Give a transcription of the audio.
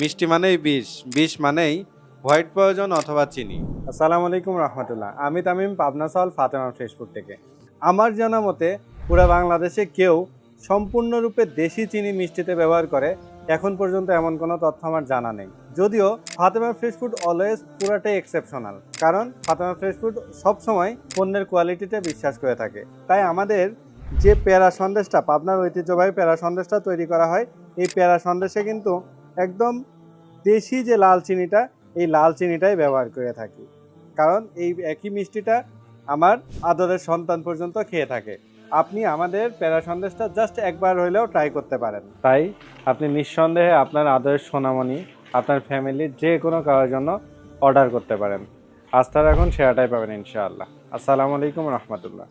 মিষ্টি মানেই বিষ বিষ মানেই হোয়াইট প্রয়োজন অথবা চিনি। আসসালামু আলাইকুম রহমতুল্লাহ। আমি তামিম, পাবনা সাল ফাতেমা ফেসবুক থেকে। আমার জানা মতে, পুরা বাংলাদেশে কেউ সম্পূর্ণরূপে দেশি চিনি মিষ্টিতে ব্যবহার করে, এখন পর্যন্ত এমন কোনো তথ্য আমার জানা নেই। যদিও ফাতেমা ফ্রেশ ফুড অলওয়েজ পুরাটাই এক্সেপশনাল কারণ ফাতেমা ফ্রেশ ফুড সবসময় পণ্যের কোয়ালিটিতে বিশ্বাস করে থাকে। তাই আমাদের যে পেয়ারা সন্দেশটা, পাবনার ঐতিহ্যবাহী পেয়ারা সন্দেশটা তৈরি করা হয়, এই পেয়ারা সন্দেশে কিন্তু একদম দেশি যে লাল চিনিটা, এই লাল চিনিটাই ব্যবহার করে থাকি। কারণ এই একই মিষ্টিটা আমার আদরের সন্তান পর্যন্ত খেয়ে থাকে। আপনি আমাদের প্যারা সন্দেশটা জাস্ট একবার হইলেও ট্রাই করতে পারেন। তাই আপনি নিঃসন্দেহে আপনার আদরের সোনামণি, আপনার ফ্যামিলির যে কোনো কারোর জন্য অর্ডার করতে পারেন। আস্থা রাখুন সেরাটাই পাবেন ইনশাআল্লাহ। আসসালামু আলাইকুম রহমতুল্লাহ।